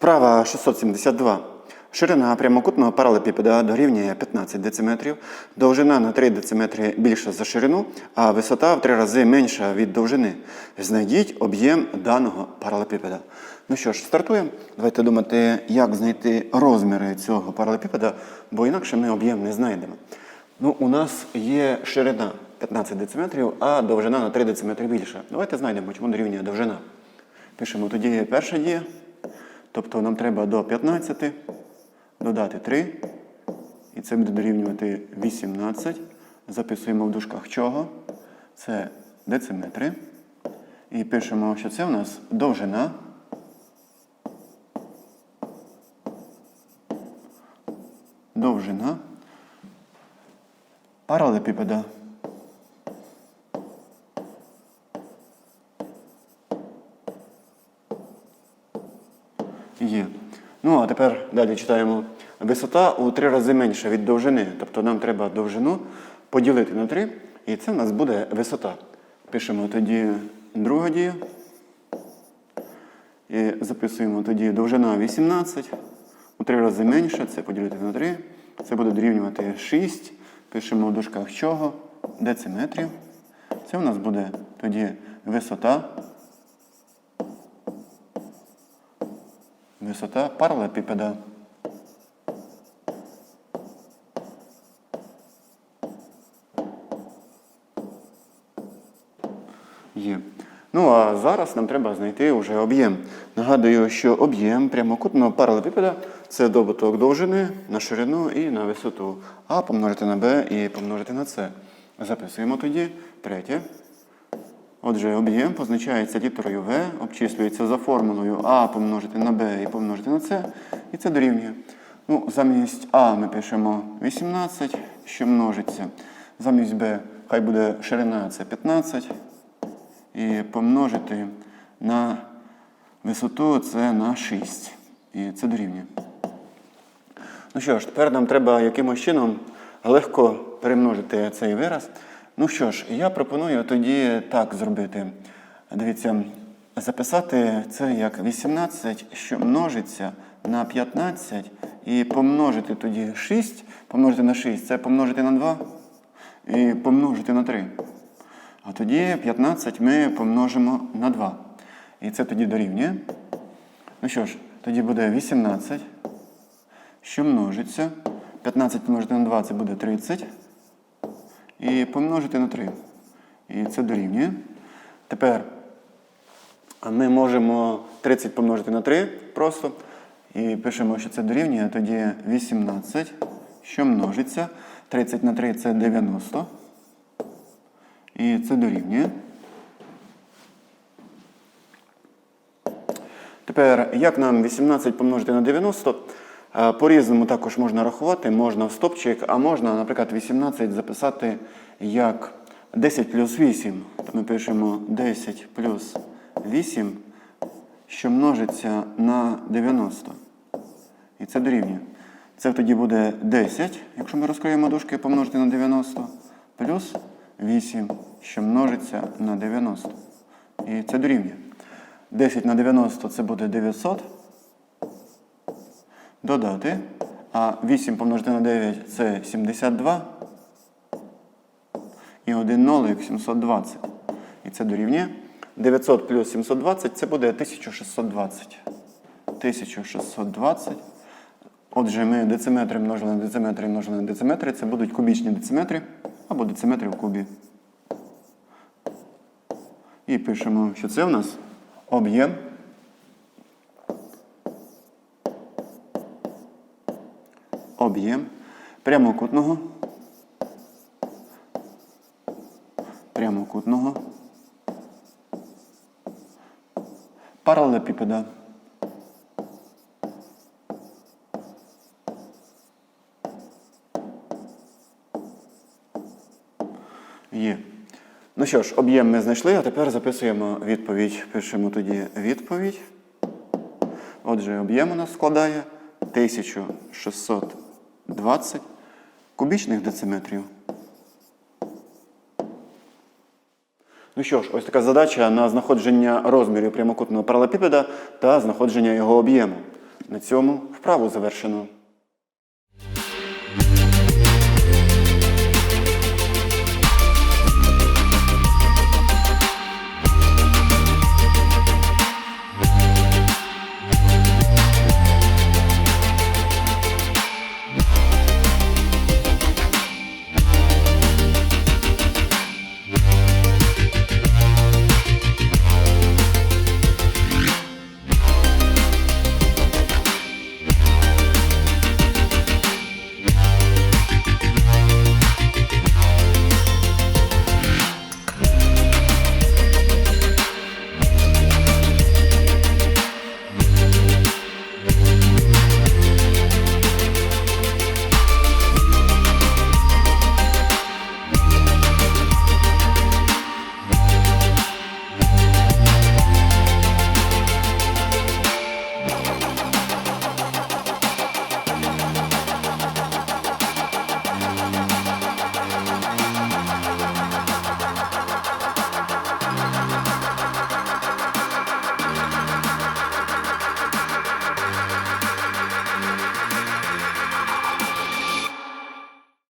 Вправа 672. Ширина прямокутного паралепіпеда дорівнює 15 дециметрів, довжина на 3 дециметри більша за ширину, а висота в 3 рази менша від довжини. Знайдіть об'єм даного паралепіпеда. Ну що ж, стартуємо. Давайте думати, як знайти розміри цього паралепіпеда, бо інакше ми об'єм не знайдемо. Ну, у нас є ширина 15 дециметрів, а довжина на 3 дециметри більша. Давайте знайдемо, чому дорівнює довжина. Пишемо тоді перша дія. Тобто нам треба до 15 додати 3. І це буде дорівнювати 18. Записуємо в дужках чого? Це дециметри. І пишемо, що це у нас довжина. Довжина паралепіпеда. Є. Ну, а тепер далі читаємо. Висота у три рази менша від довжини. Тобто нам треба довжину поділити на 3, і це в нас буде висота. Пишемо тоді друга дія. І записуємо тоді довжина 18. У три рази менше, це поділити на 3. Це буде дорівнювати 6. Пишемо в дужках чого? Дециметрів. Це у нас буде тоді висота. Висота паралепіпеда. Є. Ну а зараз нам треба знайти вже об'єм. Нагадую, що об'єм прямокутного паралепіпеда це добуток довжини на ширину і на висоту. А помножити на b і помножити на c. Записуємо тоді третє. Отже, об'єм позначається літерою В, обчислюється за формулою А помножити на Б і помножити на С, і це дорівнює. Ну, Замість А ми пишемо 18, що множиться. Замість Б хай буде ширина це 15. І помножити на висоту це на 6. І це дорівнює. Ну що ж, тепер нам треба якимось чином легко перемножити цей вираз. Ну що ж, я пропоную тоді так зробити. Дивіться, записати це як 18, що множиться на 15, і помножити тоді 6, помножити на 6, це помножити на 2 і помножити на 3. А тоді 15 ми помножимо на 2. І це тоді дорівнює. Ну що ж, тоді буде 18, що множиться. 15 помножити на 2 це буде 30. І помножити на 3. І це дорівнює. Тепер ми можемо 30 помножити на 3 просто. І пишемо, що це дорівнює. Тоді 18, що множиться. 30 на 3 це 90. І це дорівнює. Тепер, як нам 18 помножити на 90? Е, По-різному також можна рахувати, можна в стопчик, а можна, наприклад, 18 записати як 10 плюс 8. То ми пишемо 10 плюс 8, що множиться на 90. І це дорівнює. Це тоді буде 10, якщо ми розкриємо дужки помножити на 90, плюс 8, що множиться на 90. І це дорівнює. 10 на 90 це буде 900. Додати. А 8 помножити на 9 це 72. І 1 нолик 720. І це дорівнює. 900 плюс 720 це буде 1620. 1620. Отже, ми дециметри множили на дециметри множили на дециметри. Це будуть кубічні дециметри або дециметри в кубі. І пишемо, що це у нас об'єм. Об'єм прямокутного. Прямокутного. Паралепіпеда. Є. Ну що ж, об'єм ми знайшли, а тепер записуємо відповідь. Пишемо тоді відповідь. Отже, об'єм у нас складає 1620 кубічних дециметрів. Ну що ж, ось така задача на знаходження розмірів прямокутного паралепіпеда та знаходження його об'єму. На цьому вправу завершено.